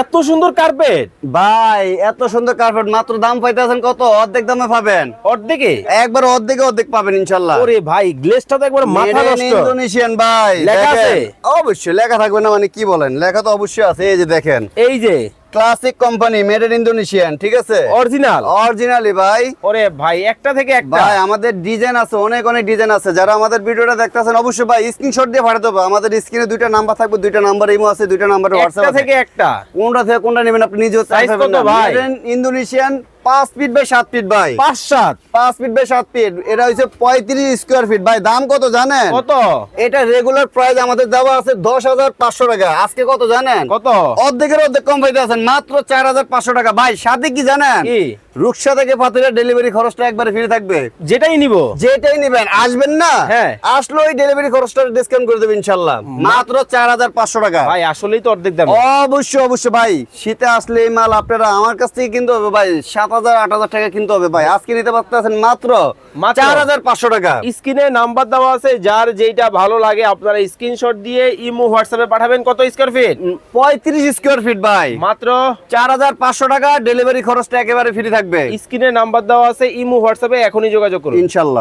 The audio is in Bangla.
এত সুন্দর কার্পেট ভাই এত সুন্দর কার্পেট মাত্র দাম পাইতেছেন কত? অর্ধেক দামে পাবেন। অর্ধেকে? একবার অর্ধেকে অর্ধেক পাবেন ইনশাল্লাহ। ওরে ভাই গ্লেসটা তো একবার মাথা নষ্ট। ইন্দোনেশিয়ান ভাই লেখা আছে? অবশ্যই লেখা থাকবে না মানে কি বলেন? লেখা তো অবশ্যই আছে এই যে দেখেন। এই যে classic company made in Indonesian ঠিক আছে? অরিজিনাল অরিজিনালি ভাই। ওরে ভাই একটা থেকে একটা। ভাই আমাদের ডিজাইন আছে অনেক অনেক ডিজাইন আছে। যারা আমাদের ভিডিওটা দেখতেছেন অবশ্যই ভাই স্ক্রিনশট দিয়ে পাঠাতে হবে আমাদের স্ক্রিনে দুইটা নাম্বার থাকবে দুইটা নাম্বার ইমো আছে দুইটা নাম্বার হোয়াটসঅ্যাপ আছে। থেকে একটা। কোনটা থেকে কোনটা নেবেন আপনি নিজে সাইজ কত ভাই? ইন্দোনেশিয়ান পাঁচ ফিট বাই সাত ফিট ভাই। পাঁচ সাত? পাঁচ ফিট বাই সাত ফিট। এটা হচ্ছে পঁয়ত্রিশ স্কোয়ার ফিট ভাই দাম কত জানেন? কত? এটা রেগুলার প্রাইস আমাদের দেওয়া আছে দশ হাজার পাঁচশো টাকা। আজকে কত জানেন? কত? অর্ধেকের অর্ধেক কম পাইতে আছেন মাত্র চার হাজার পাঁচশো টাকা। ভাই সাথে কি জানেন? রুকসা থেকে পাতুরা ডেলিভারি খরচটা একবারে ফ্রি থাকবে। যেটাই নিব। যেটাই নিবেন আসবেন না? হ্যাঁ। আসলে ওই ডেলিভারি খরচটা ডিসকাউন্ট করে দেবেন ইনশাল্লাহ মাত্র চার হাজার পাঁচশো টাকা। ভাই আসলেই তো অর্ধেক দাম। অবশ্যই অবশ্যই ভাই। শীতে আসলে এই মাল আপনারা আমার কাছ থেকে কিনতে হবে ভাই। সাত হাজার আট হাজার টাকা কিনতে হবে ভাই। আজকে নিতে পারতেছেন মাত্র মাত্র? চার হাজার পাঁচশো টাকা। স্ক্রিনে নাম্বার দেওয়া আছে যার যেটা ভালো লাগে আপনারা স্ক্রিনশট দিয়ে ইমো হোয়াটসঅ্যাপে পাঠাবেন। কত স্কোয়ার ফিট পঁয়ত্রিশ স্কোয়ার ফিট ভাই। মাত্র চার হাজার পাঁচশো টাকা ডেলিভারি খরচটা একেবারে ফ্রি থাকবে। স্ক্রিনে নাম্বার দেওয়া আছে ইমো হোয়াটসঅ্যাপে এখনই যোগাযোগ করুন। ইনশাল্লাহ।